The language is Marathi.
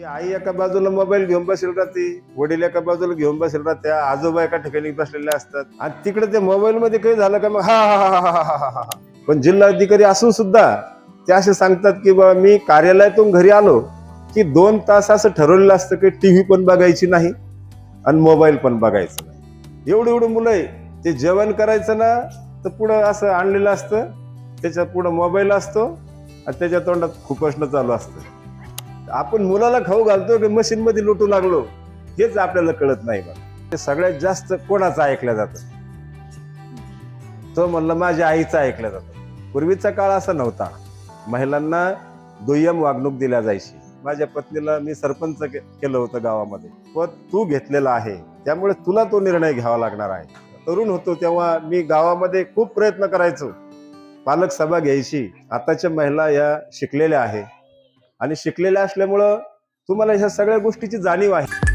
की आई एका बाजूला मोबाईल घेऊन बसेल राहते वडील एका बाजूला घेऊन बसेल राहत्या आजोबा एका ठिकाणी बसलेले असतात. आणि तिकडे ते मोबाईल मध्ये काही झालं का मग हा हा हा हा हा हा हा. पण जिल्हाधिकारी असून सुद्धा ते असे सांगतात की बाबा मी कार्यालयातून घरी आलो की दोन तास असं ठरवलेलं असतं की टीव्ही पण बघायची नाही आणि मोबाईल पण बघायचं नाही. एवढी एवढी मुलं आहे. ते जेवण करायचं ना तर पुढं असं आणलेलं असतं. त्याच्या पुढं मोबाईल असतो आणि त्याच्या तोंडात खुपसणं चालू असतं आपण मुलाला खाऊ घालतो की मशीनमध्ये लुटू लागलो हेच आपल्याला कळत नाही बघ ते सगळ्यात जास्त कोणाचं ऐकलं जातं? तो म्हणलं माझ्या आईचं ऐकलं जातं. पूर्वीचा काळ असा नव्हता. महिलांना दुय्यम वागणूक दिल्या जायची. माझ्या पत्नीला मी सरपंच के- केलं होतं गावामध्ये. व तू घेतलेला आहे. त्यामुळे तुला तो निर्णय घ्यावा लागणार आहे. तरुण होतो तेव्हा मी गावामध्ये खूप प्रयत्न करायचो. पालक सभा घ्यायची. आताच्या महिला या शिकलेल्या आहे. आणि शिकलेल्या असल्यामुळं तुम्हाला ह्या सगळ्या गोष्टीची जाणीव आहे.